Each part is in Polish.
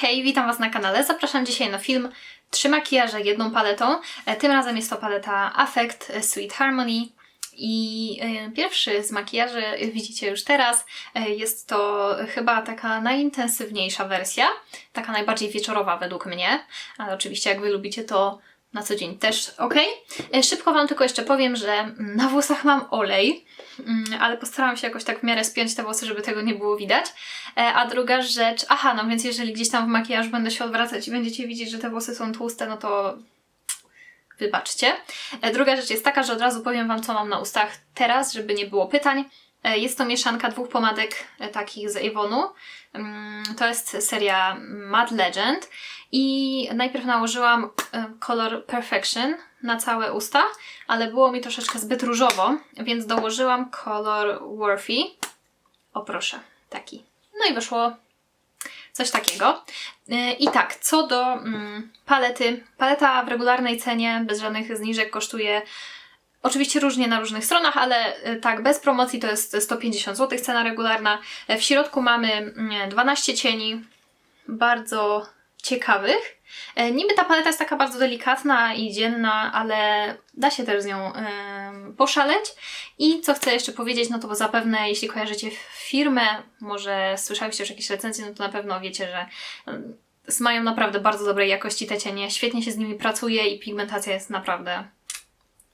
Hej, witam Was na kanale. Zapraszam dzisiaj na film Trzy makijaże jedną paletą. E, Tym razem jest to paleta Affect Sweet Harmony. I e, pierwszy z makijaży widzicie już teraz. E, Jest to chyba taka najintensywniejsza wersja, taka najbardziej wieczorowa według mnie, ale oczywiście jak Wy lubicie to na co dzień też ok. E, Szybko Wam tylko jeszcze powiem, że mm, na włosach mam olej, mm, ale postarałam się jakoś tak w miarę spiąć te włosy, żeby tego nie było widać. E, A druga rzecz, aha, no więc jeżeli gdzieś tam w makijażu będę się odwracać i będziecie widzieć, że te włosy są tłuste, no to wybaczcie. E, Druga rzecz jest taka, że od razu powiem Wam, co mam na ustach teraz, żeby nie było pytań. E, Jest to mieszanka dwóch pomadek e, takich z Avonu. Mm, To jest seria Mad Legend i najpierw nałożyłam e, kolor Perfection na całe usta, ale było mi troszeczkę zbyt różowo, więc dołożyłam kolor Worthy. O proszę, taki. No i wyszło coś takiego. I tak, co do mm, palety. Paleta w regularnej cenie, bez żadnych zniżek, kosztuje oczywiście różnie na różnych stronach, ale yy, tak, bez promocji to jest 150 zł cena regularna. Yy, W środku mamy mm, 12 cieni, bardzo ciekawych. E, Niby ta paleta jest taka bardzo delikatna i dzienna, ale da się też z nią em, poszaleć. I co chcę jeszcze powiedzieć, no to bo zapewne jeśli kojarzycie firmę, może słyszeliście już jakieś recenzje, no to na pewno wiecie, że mają naprawdę bardzo dobrej jakości te cienie, świetnie się z nimi pracuje i pigmentacja jest naprawdę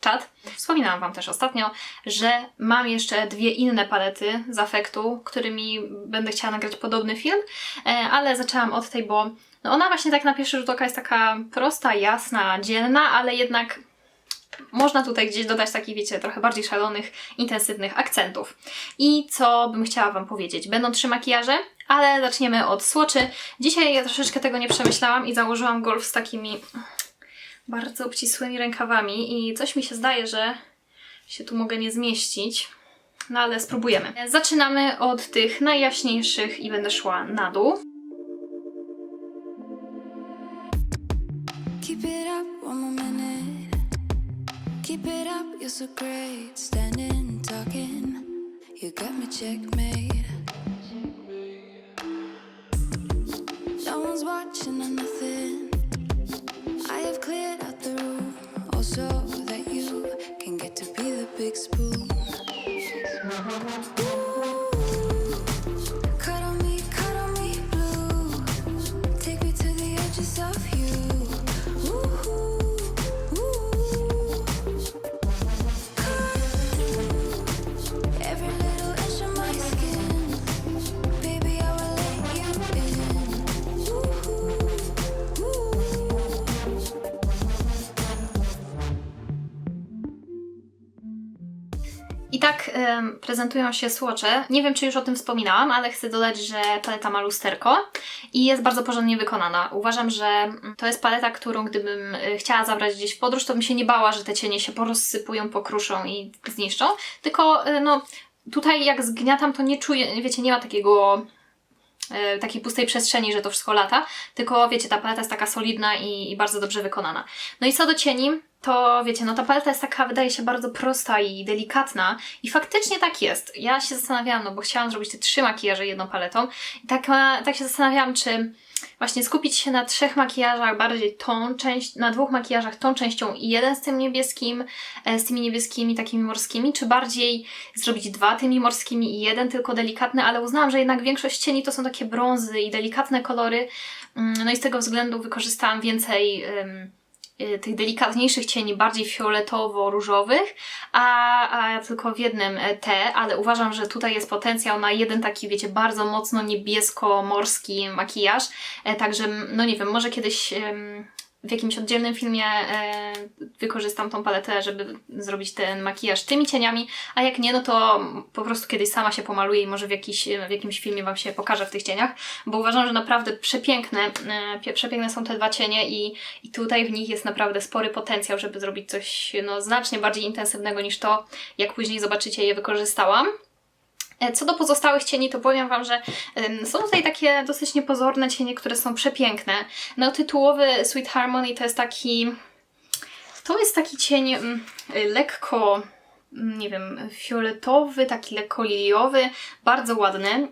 czad. Wspominałam Wam też ostatnio, że mam jeszcze dwie inne palety z afektu, którymi będę chciała nagrać podobny film, e, ale zaczęłam od tej, bo no ona właśnie tak na pierwszy rzut oka jest taka prosta, jasna, dzielna, ale jednak można tutaj gdzieś dodać takich, wiecie, trochę bardziej szalonych, intensywnych akcentów. I co bym chciała Wam powiedzieć? Będą trzy makijaże, ale zaczniemy od słoczy. Dzisiaj ja troszeczkę tego nie przemyślałam i założyłam golf z takimi bardzo obcisłymi rękawami i coś mi się zdaje, że się tu mogę nie zmieścić. No ale spróbujemy. Zaczynamy od tych najjaśniejszych i będę szła na dół. Keep it up one more minute. Keep it up, you're so great. Standing, talking, you got me checkmate. No one's watching or prezentują się słocze. Nie wiem, czy już o tym wspominałam, ale chcę dodać, że paleta ma lusterko i jest bardzo porządnie wykonana. Uważam, że mm, to jest paleta, którą gdybym y, chciała zabrać gdzieś w podróż, to bym się nie bała, że te cienie się porozsypują, pokruszą i zniszczą. Tylko y, no, tutaj jak zgniatam, to nie czuję, wiecie, nie ma takiego e, takiej pustej przestrzeni, że to wszystko lata, tylko wiecie, ta paleta jest taka solidna i, i bardzo dobrze wykonana. No i co do cieni, to wiecie, no ta paleta jest taka, wydaje się bardzo prosta i delikatna. I faktycznie tak jest. Ja się zastanawiałam, no bo chciałam zrobić te trzy makijaże jedną paletą. I tak, tak się zastanawiałam, czy właśnie skupić się na trzech makijażach, bardziej tą część, na dwóch makijażach tą częścią i jeden z tym niebieskim, e, z tymi niebieskimi takimi morskimi, czy bardziej zrobić dwa tymi morskimi i jeden tylko delikatny, ale uznałam, że jednak większość cieni to są takie brązy i delikatne kolory, Mm, no i z tego względu wykorzystałam więcej tych delikatniejszych cieni, bardziej fioletowo-różowych, a, a tylko w jednym e, te, ale uważam, że tutaj jest potencjał na jeden taki, wiecie, bardzo mocno niebiesko-morski makijaż, e, także, no nie wiem, może kiedyś w jakimś oddzielnym filmie e, wykorzystam tą paletę, żeby zrobić ten makijaż tymi cieniami, a jak nie, no to po prostu kiedyś sama się pomaluję i może w, jakiś, w jakimś filmie Wam się pokażę w tych cieniach, bo uważam, że naprawdę przepiękne, e, przepiękne są te dwa cienie i, i tutaj w nich jest naprawdę spory potencjał, żeby zrobić coś no, znacznie bardziej intensywnego niż to, jak później zobaczycie je wykorzystałam. E, Co do pozostałych cieni, to powiem Wam, że są tutaj takie dosyć niepozorne cienie, które są przepiękne. No, tytułowy Sweet Harmony to jest taki. To jest taki cień y, lekko mm, nie wiem, fioletowy, taki lekko liliowy, bardzo ładny, e,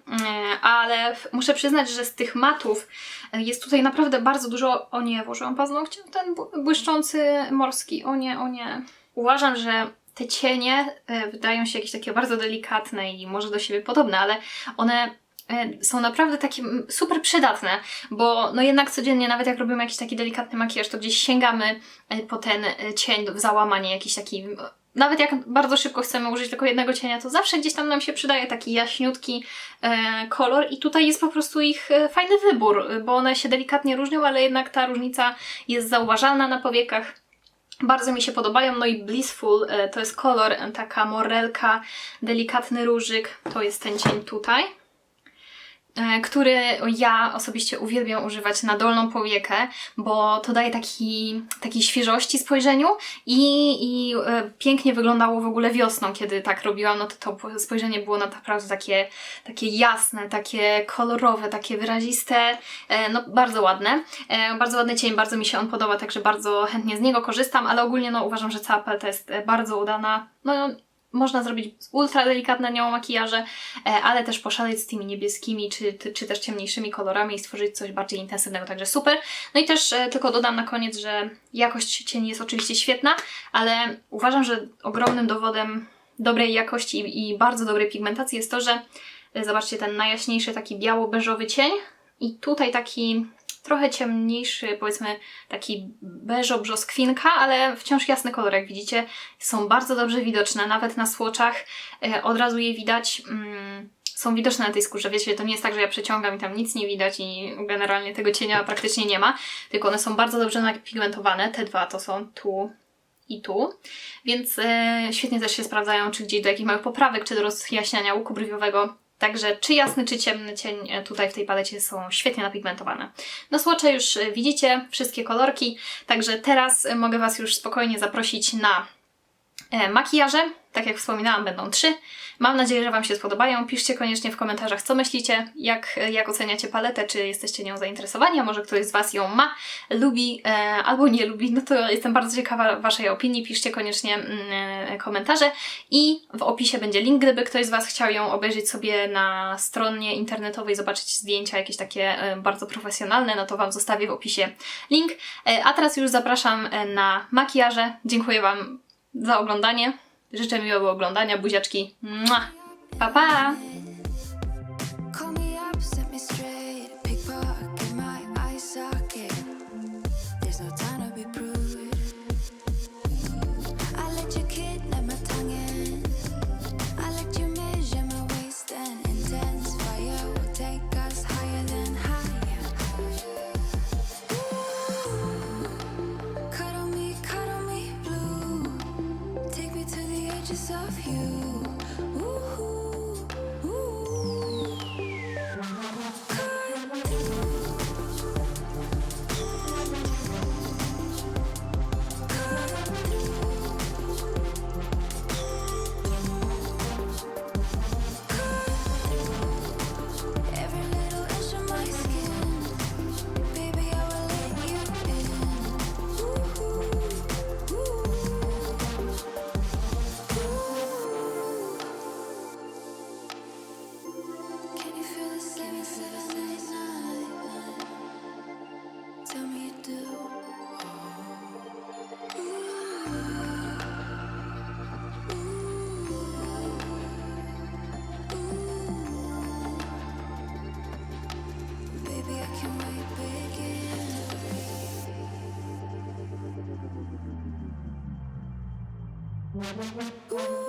ale muszę przyznać, że z tych matów e, jest tutaj naprawdę bardzo dużo, o nie, włożyłam paznokcie, ten bł- błyszczący morski, o nie, o nie. Uważam, że te cienie e, wydają się jakieś takie bardzo delikatne i może do siebie podobne, ale one e, są naprawdę takie super przydatne, bo no jednak codziennie, nawet jak robimy jakiś taki delikatny makijaż, to gdzieś sięgamy e, po ten cień w załamanie, jakiś taki. Nawet jak bardzo szybko chcemy użyć tylko jednego cienia, to zawsze gdzieś tam nam się przydaje taki jaśniutki kolor i tutaj jest po prostu ich fajny wybór, bo one się delikatnie różnią, ale jednak ta różnica jest zauważalna na powiekach. Bardzo mi się podobają, no i Blissful e, to jest kolor, e, taka morelka, delikatny różyk, to jest ten cień tutaj który ja osobiście uwielbiam używać na dolną powiekę, bo to daje taki, takiej świeżości spojrzeniu i, i e, pięknie wyglądało w ogóle wiosną, kiedy tak robiłam, no to to spojrzenie było naprawdę takie, takie jasne, takie kolorowe, takie wyraziste, e, no bardzo ładne. E, bardzo ładny cień, bardzo mi się on podoba, także bardzo chętnie z niego korzystam, ale ogólnie no uważam, że cała paleta jest e, bardzo udana. No można zrobić ultra delikatne nią makijaże, e, ale też poszaleć z tymi niebieskimi czy, czy też ciemniejszymi kolorami i stworzyć coś bardziej intensywnego, także super. No i też e, tylko dodam na koniec, że jakość cieni jest oczywiście świetna, ale uważam, że ogromnym dowodem dobrej jakości i, i bardzo dobrej pigmentacji jest to, że e, zobaczcie ten najjaśniejszy taki biało-beżowy cień i tutaj taki trochę ciemniejszy, powiedzmy taki beżo-brzoskwinka, ale wciąż jasny kolor, jak widzicie, są bardzo dobrze widoczne, nawet na słoczach e, od razu je widać. Mm, są widoczne na tej skórze, wiecie, to nie jest tak, że ja przeciągam i tam nic nie widać i generalnie tego cienia praktycznie nie ma, tylko one są bardzo dobrze napigmentowane, te dwa to są tu i tu, więc e, świetnie też się sprawdzają, czy gdzieś do jakichś małych poprawek, czy do rozjaśniania łuku brwiowego. Także czy jasny, czy ciemny cień e, tutaj w tej palecie są świetnie napigmentowane. Na słocze już e, widzicie wszystkie kolorki, także teraz e, mogę Was już spokojnie zaprosić na makijaże. Tak jak wspominałam, będą trzy. Mam nadzieję, że Wam się spodobają. Piszcie koniecznie w komentarzach, co myślicie, jak, jak oceniacie paletę, czy jesteście nią zainteresowani, a może ktoś z Was ją ma, lubi e, albo nie lubi. No to jestem bardzo ciekawa Waszej opinii. Piszcie koniecznie mm, e, komentarze i w opisie będzie link, gdyby ktoś z Was chciał ją obejrzeć sobie na stronie internetowej, zobaczyć zdjęcia jakieś takie e, bardzo profesjonalne, no to Wam zostawię w opisie link. E, a teraz już zapraszam e, na makijaże. Dziękuję Wam za oglądanie. Życzę miłego oglądania, buziaczki. Mua. Pa, pa! Ooh,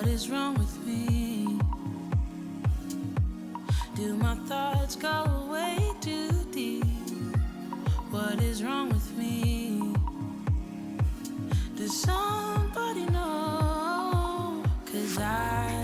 What is wrong with me? Do my thoughts go way too deep? What is wrong with me? Does somebody know? Cause I